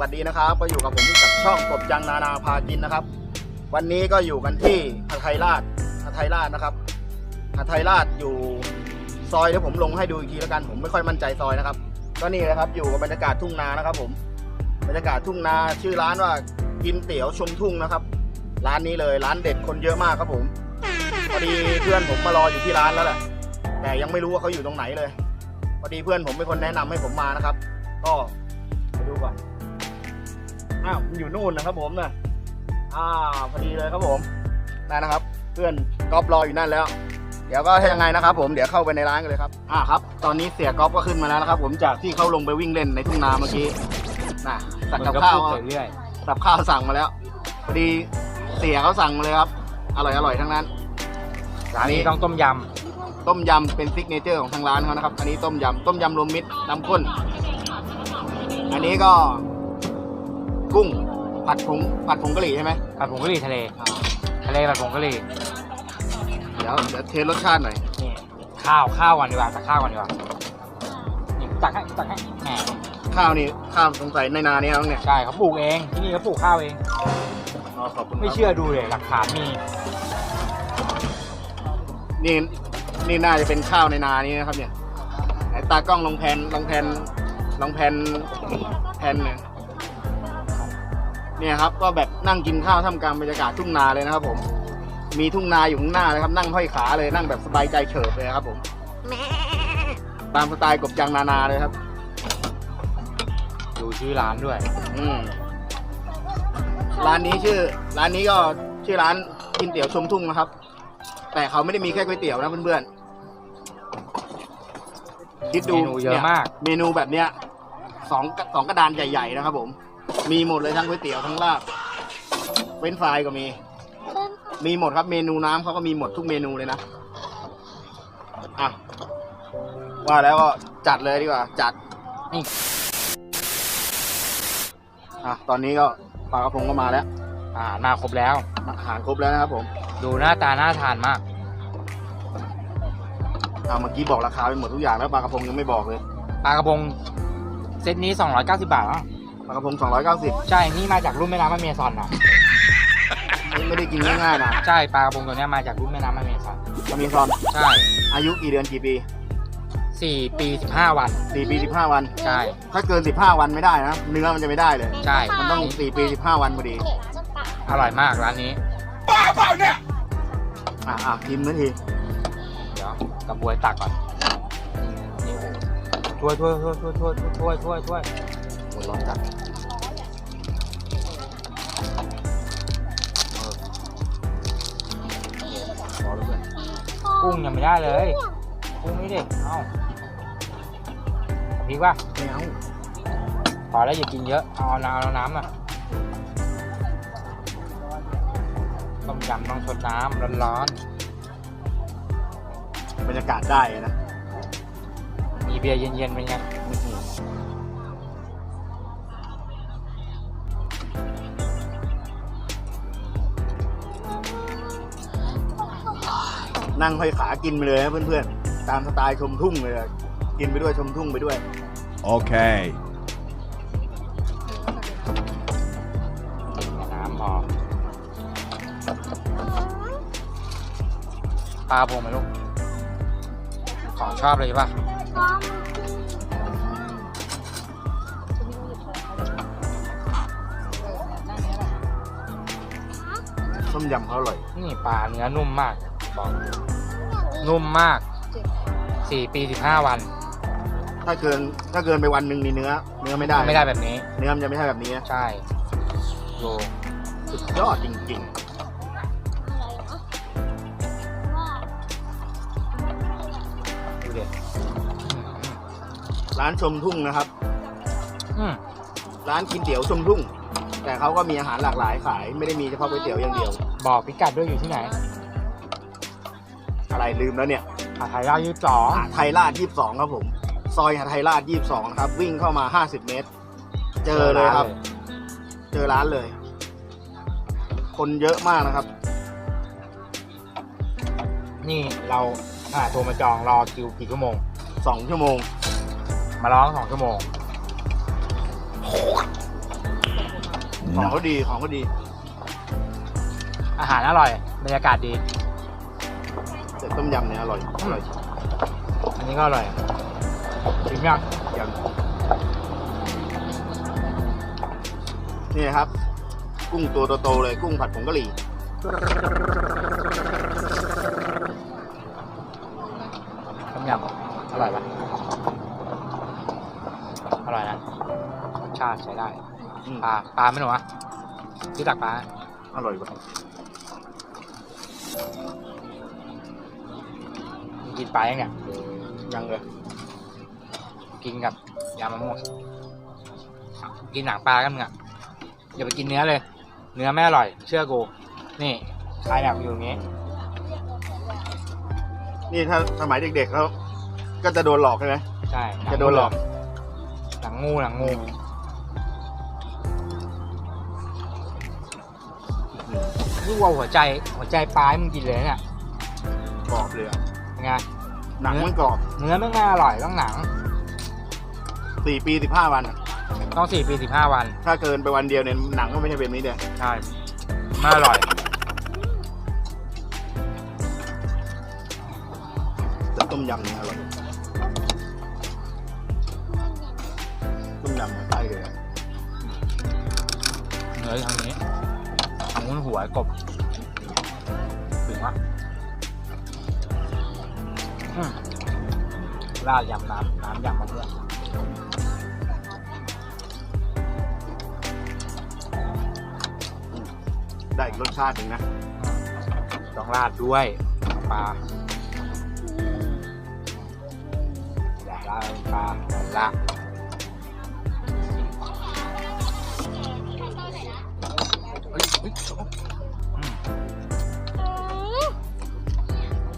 สวัสดีนะครับ ก็อยู่กับผมกับช่องกบยังนานาพากินนะครับ วันนี้ก็อยู่กันที่หาไทยราชหาไทยราชนะครับหาไทยราชอยู่ซอยเดี๋ยวผมลงให้ดูอีกทีแล้วกันผมไม่ค่อยมั่นใจซอยนะครับ ก็นี่เลยครับ อยู่กับบรรยากาศทุ่งนานะครับ ผมบรรยากาศทุ่งนาชื่อร้านว่ากินเตี๋ยวชมทุ่งนะครับ ร้านนี้เลยร้านเด็ดคนเยอะมากครับผมพอดีเพื่อนผมมารออยู่ที่ร้านแล้วแหละแต่ยังไม่รู้ว่าเขาอยู่ตรงไหนเลยพอดีเพื่อนผมเป็นคนแนะนำให้ผมมานะครับ ก็ไปดูก่อน อ้าวมันอยู่นู่นนะครับผมนะอ่าพอดีเลยครับผมนั่นนะครับ เพื่อนก๊อฟรออยู่นั่นแล้ว เดี๋ยวก็ให้ยังไงนะครับ ผมเดี๋ยวเข้าไปในร้านกันเลยครับอ่าครับ ตอนนี้เสียก๊อฟก็ขึ้นมาแล้วนะครับ ผมจากที่เขาลงไปวิ่งเล่นในทุ่งนาเมื่อกี้น่ะสั่งกับข้าวมันก็พูดไปเรื่อยสับข้าวสั่งมาแล้วพอดีเสียเขาสั่งมาเลยครับอร่อยอร่อยทั้งนั้นร้านนี้ต้องต้มยต้มยำเป็นซิกเนเจอร์ของทางร้านเขานะครับ อันนี้ต้มยำต้มยำรวมมิตรน้ำข้น อันนี้ก็ กุ้ง ผัดผงผัดผงกะหรี่ใช่ไหมำผัดผงกะหรี่ทะเล อ่าทะเลผัดผงกะหรี่เดี๋ยวเดี๋ยวเทสรสชาติหน่อยนี่ข้าวข้าวก่อนดีกว่าตักข้าวก่อนดีกว่านี่ตักให้ตักให้แหมข้าวนี่ข้าวสงสัยในนาเนี่ยครับเนี่ยใช่เขาปลูกเองที่นี่เขาปลูกข้าวเอง อ๋อขอบคุณครับไม่เชื่อดูเลยหลักฐานมีนี่นี่น่าจะเป็นข้าวในนานี้นะครับเนี่ยไหนตากล้องลงแผ่นลงแผ่นลงแผ่นแผ่นเนี่ย เนี่ยครับก็แบบนั่งกินข้าวท่ามกลางบรรยากาศทุ่งนาเลยนะครับ ผม มีทุ่งนาอยู่ข้างหน้าเลยครับ นั่งห้อยขาเลยนั่งแบบสบายใจเฉิบเลยครับ ผมตามสไตล์กบจังนานาเลยครับ ดูชื่อร้านด้วย อืมร้านนี้ชื่อ ร้านนี้ก็ชื่อร้านกินเตี๋ยวชมทุ่งนะครับ แต่เขาไม่ได้มีแค่ก๋วยเตี๋ยวนะเพื่อนๆคิดดูเมนูเยอะนี่มาก เมนูแบบเนี้ยสองสองกระดานใหญ่ ๆ นะครับผม มีหมดเลยทั้งก๋วยเตี๋ยวทั้งลาบเฟรนช์ฟรายก็มี มีหมดครับเมนูน้ำเขาก็มีหมดทุกเมนูเลยนะอะว่าแล้วก็จัดเลยดีกว่า จัดนี่อะตอนนี้ก็ปลากระพงก็มาแล้วอ่ามาครบแล้ว อาหารครบแล้วนะครับผม ดูหน้าตาน่าทานมากเอาเมื่อกี้บอกราคาไปหมดทุกอย่างแล้วปลากระพงยังไม่บอกเลย ปลากระพงเซตนี้ 290 บาทอะ ปลากระพง290ใช่ นี่มาจากรุ่นแม่น้ำอเมซอนอะไม่ไม่ได้กินง่ายๆนะใช่ปลากระพงตัวเนี้ยมาจากรุ่นแม่น้ำอเมซอน อเมซอนใช่อายุกี่เดือนกี่ปี4ปี15วัน 4ปี15 วัน ใช่ ถ้าเกิน 15 วันไม่ได้นะ เนื้อมันจะไม่ได้เลย ใช่ มันต้อง 4 ปี 15 วันพอดี อร่อยมากร้านนี้ อะอะชิมนาทีเดี๋ยวกระบวยตักก่อนนี่โอ้โหถ้วยถ้วยถ้วยถ้วยถ้วยถ้วยถ้วยถ้วย หมดร้อนจัด กุ้งยังไม่ได้เลย กุ้งนี่ดิเอ้าพริกป่ะไม่เอาพอแล้วอย่ากินเยอะ เอาเอาน้ำเอาน้ำอะต้มยำต้องชดน้ำร้อนบรรยากาศได้นะๆมีเบียร์เย็นๆเป็นไง นั่งห้อยขากินไปเลยนะเพื่อนๆ ตามสไตล์ชมทุ่งเลยอะกินไปด้วยชมทุ่งไปด้วย Okay. น้ำพอปลาพงไหมลูก ของชอบเลยป่ะ ต้มยำเขาอร่อย นี่ปลาเนื้อนุ่มมาก บอกนุ่มมากสี่ปีสิบห้าวัน ถ้าเกินถ้าเกินไปวันหนึ่งนี่เนื้อ เนื้อไม่ได้ไม่ได้แบบนี้ เนื้อมันจะไม่ใช่แบบนี้นะใช่ดูสุดยอดจริงดูเด็ดๆร้านชมทุ่งนะครับอืมร้านกินเตี๋ยวชมทุ่ง แต่เขาก็มีอาหารหลากหลายขาย ไม่ได้มีเฉพาะก๋วยเตี๋ยวอย่างเดียว บอกพิกัดด้วยอยู่ที่ไหน อะไรลืมแล้วเนี่ยหาไทยราชยี่สิบสองหาดไทยราช22ครับผม ซอยหาดไทยราช22นะครับ วิ่งเข้ามา50เมตร เจอเลยครับ เจอร้านเลย คนเยอะมากนะครับ นี่เราอ่าโทรมาจองรอคิวกี่ชั่วโมง2ชั่วโมง มาร้องสองชั่วโมงพของเขาดีของเขาดี อาหารอร่อย บรรยากาศดี แต่ต้มยำเนี่ยอร่อยอร่อยอันนี้ก็อร่อยถึงยังยังนี่นะครับ กุ้งตัวโตๆเลยกุ้งผัดผงกะหรี่ต้มยำอร่อยปะอร่อยนะรสชาติใช้ได้อืมปลาปลาไม่หนูวะที่ตักปลาอร่อยกว่า กินปลายังเนี่ยยังเลยกินกับยำมะม่วงกินหนังปลากันมึงอะอย่าไปกินเนื้อเลย เนื้อไม่อร่อย เชื่อกูนี่คลายหนักอยู่อย่างงี้ นี่ถ้าสมัยเด็กๆเขาก็จะโดนหลอกใช่ไหมใช่งจะโดนหลอกหนังงูหนังงูนี่วัวหัวใจหัวใจปลาให้มึงกินเลยเนี่ยกรอบเลยอะเป็น ไงหนังมันกรอบเนื้อไม่น่าอร่อยต้องหนังสี่ปีสิบห้าวันอะต้องสี่ปีสิบห้าวัน ถ้าเกินไปวันเดียวเนี่ยหนังก็ไม่ใช่แบบนี้เดียวใช่ไม่อร่อยแต่ต้มยำเนี่ยอร่อยต้มยำเนี่ยใช่เลยอะเนื้อทางนี้ทางนู้นหัวกบถึงวะ อืมราดยำน้ำน้ำยำมะม่วงได้อีกรสชาติหนึ่งนะ ต้องราดด้วยปลาอยากราดปลาละ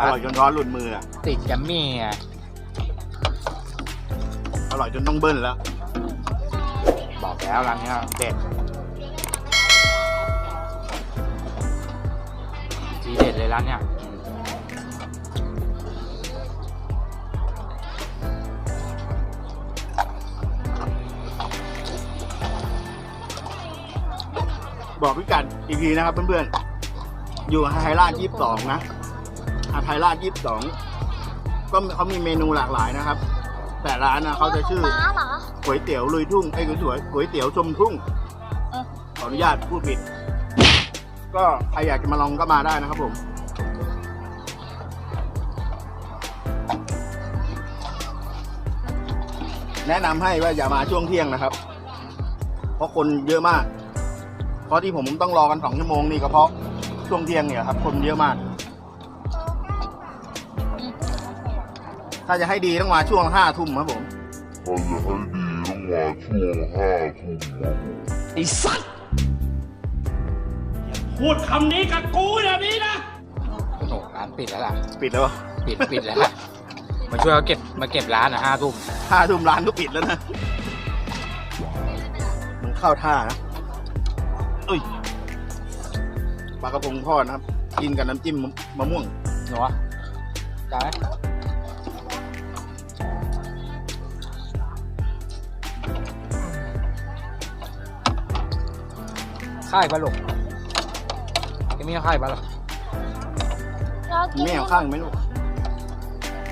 อร่อยจนร้อนหลุดมืออะติดยัมมี่ไงอร่อยจนต้องเบิ้ลแล้ว บอกแล้วร้านเนี้ยเด็ดทีเด็ดเลยร้านเนี้ยบอกพิกัดอีกทีนะครับเพื่อนๆ อยู่ไทยราชยี่สิบสองนะ อาไทยราชยี่สิบสองก็เขามีเมนูหลากหลายนะครับ แต่ร้านนะเขาจะชื่อม้าเหรอก๋วยเตี๋ยวลุยทุ่งไอ้ก๋วยสวยก๋วยเตี๋ยวชมทุ่งเออขออนุญาตพูดผิด ก็ใครอยากจะมาลองก็มาได้นะครับผมแนะนำให้ว่าอย่ามาช่วงเที่ยงนะครับ เพราะคนเยอะมาก เพราะที่ผมต้องรอกันสองชั่วโมงนี่ก็เพราะช่วงเที่ยงเนี่ยครับ คนเยอะมาก ถ้าจะให้ดีต้องมาช่วงห้าทุ่มครับผมถ้าจะให้ดีต้องมาช่วงห้าทุ่มครับผมไอ้สัตว์พูดคำนี้กับกูแบบนี้นะโอ้โหร้านปิดแล้วล่ะ ปิดแล้วปิดปิดแล้วล่ะมาช่วยเขาเก็บมาเก็บร้านอะห้าทุ่มห้าทุ่มร้านก็ปิดแล้วนะมันเข้าท่านะเอ้ยปลากระพงทอดนะครับ กินกับน้ำจิ้มมะม่วงหนูวะจ่ายไหม ค่ายปลาหลกยังมีค่ายปลาหลกเรากินแม่เอาข้างไหมลูก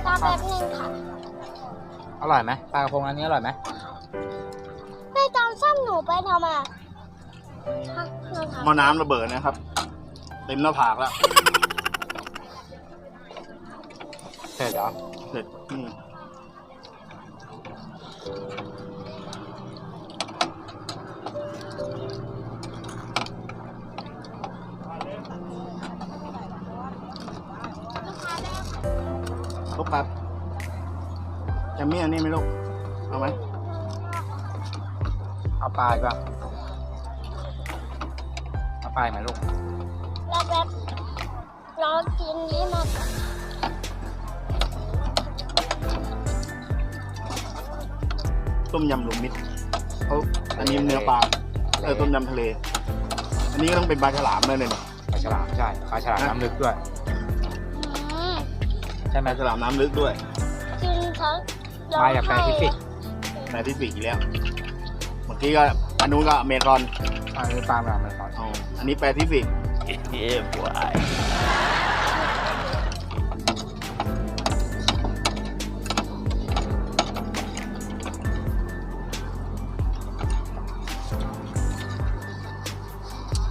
ตาแป๊บนึงค่ะอร่อยไหมปลากระพงอันนี้อร่อยไหมแม่จอมซ้ำหนูไปทำไมอะฮะหนูถามหม้อน้ำระเบิดนะครับ เต็มหน้าผากแล้วเสร็จเหรอเสร็จนี่ ลูกครับจะมีอันนี้ไหมลูก เอาไหมเอาปลาอีกป่ะเอาปลาอีกไหมลูกเราแป๊บรอกินนี้มาก่อนต้มยำรวมมิตรเขาอันนี้เนื้อปลาเออต้มยำทะเล อันนี้ก็ต้องเป็นปลาฉลามเลยเนี่ยปลาฉลามใช่ปลาฉลามน้ำลึกด้วยอืมใช่ไหปมลาฉลามน้ำลึกด้วยกินทั้งมาจากแปซิฟิกแปซิฟิกอีกแล้วเมื่อกี้ก็อันนู้นก็อเมซอนอันนี้ปลาแบบไม่ก่อนอ๋ออันนี้แปซิฟิกเฮ้ยบวย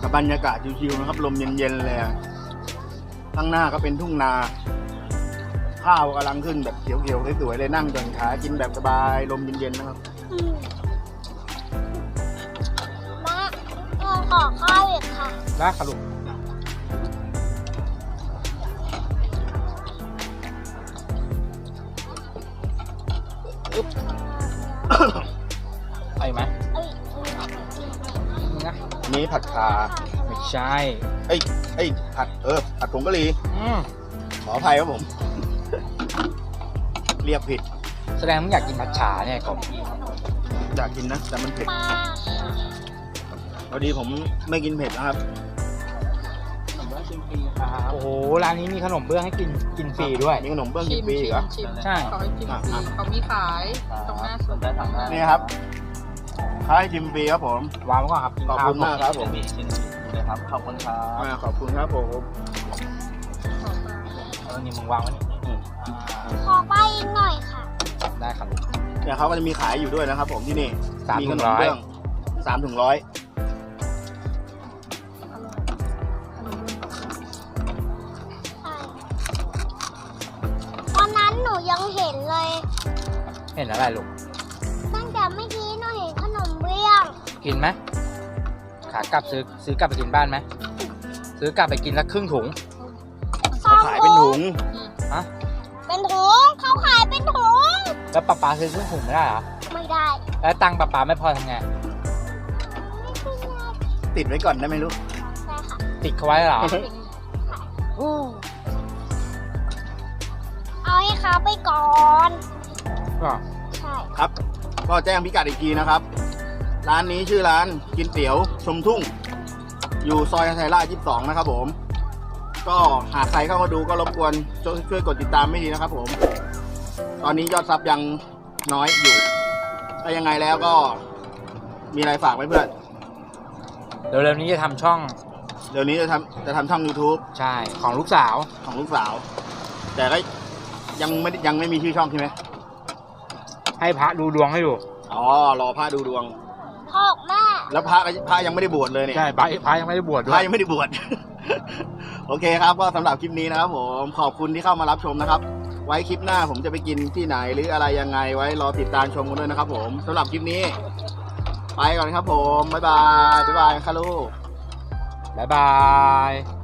กับบรรยากาศชิวๆนะครับ ลมเย็นๆเลยอะข้างหน้าก็เป็นทุ่งนา ข้าวกำลังขึ้นแบบเขียวๆสวยๆเลยนั่งจนขากินแบบสบายลมเย็นๆนะครับอืมแม่เราขอข้าวอีกค่ะได้ค่ะลูกไปไหมเอ้ยนี่นะอันนี้ผัดขาไม่ใช่ เอ้ยเอ้ยผัดเออผัดผงกะหรี่อืมขออภัยครับผม เรียกผิด แสดงมึงอยากกินผัดฉาเนี่ยกบอยากกินนะ แต่มันเผ็ดปลาค่ะพอดีผมไม่กินเผ็ดนะครับ โอ้โหร้านนี้มีขนมเบื้องให้กินกินฟรีด้วย มีขนมเบื้องชิกินมฟรีชิเหรอ มชิมใช่ เขาให้ชิมอะฟรีอะเขามีขายตรงหน้าสุดนี่ครับท้ายชิมฟรีครับผม วางไว้ก่อนครับกินขอบข้าวคุณมากครับผมครับขอบคุณครับอ่าขอบคุณครับผม เออนี่มึงวางไว้นี่อืม ขอไปอีกหน่อยค่ะ ได้ครับลูกเนี่ยเขาก็จะมีขายอยู่ด้วยนะครับ ผมที่นี่สามมีถุขงนมร้อยเบื้องสามถุงร้อยใช่วันนั้นหนูยังเห็นเลย เห็นอะไรลูก ตั้งแต่เมื่อกี้หนูเห็นขนมเบื้องกินไหมขากลับซื้อซื้อกลับไปกินบ้านไหม ซื้อกลับไปกินละครึ่งถุงซองขายเป็นถุง ฮะ เป็นถุงเขาขายเป็นถุง แล้วป้าป๊าซื้อครึ่งถุงไม่ได้เหรอ ไม่ได้แล้วตังค์ป้าป๊าไม่พอทำไง ไม่เป็นไรติดไว้ก่อนได้ไหมลูก ได้ค่ะติดเขาไว้เหรอเอาให้เขาไปก่อนก็ใช่ ครับ ก็แจ้งพิกัดอีกทีนะครับ ร้านนี้ชื่อร้านกินเตี๋ยวชมทุ่ง อยู่ซอยไทยราช22 นะครับผม ก็หากใครเข้ามาดูก็รบกวนช่วยช่วยกดติดตามไม่ดีนะครับผม ตอนนี้ยอดซับยังน้อยอยู่ถ้ายังไงแล้วก็มีอะไรฝากไว้เพื่อน เดี๋ยวเร็วนี้จะทำช่อง เดี๋ยวนี้จะทำจะทำช่อง YouTube ใช่ ของลูกสาว ของลูกสาว แต่ก็ยังไม่ได้ยังไม่มีชื่อช่องใช่ไหมให้พระดูดวงให้ดูอ๋อรอพระดูดวง พ่อแม่ แล้วพระก็พระยังไม่ได้บวชเลยเนี่ย ใช่พระพระยังไม่ได้บวชด้พวระยยังไม่ได้บวช โอเคครับก็สำหรับคลิปนี้นะครับผมขอบคุณที่เข้ามารับชมนะครับ ไว้คลิปหน้าผมจะไปกินที่ไหนหรืออะไรยังไงไว้รอติดตามชมกันด้วยนะครับ ผมสำหรับคลิปนี้ ไปก่อนครับผมบ๊ายบายบ๊ายบายครับลูก บ๊ายบาย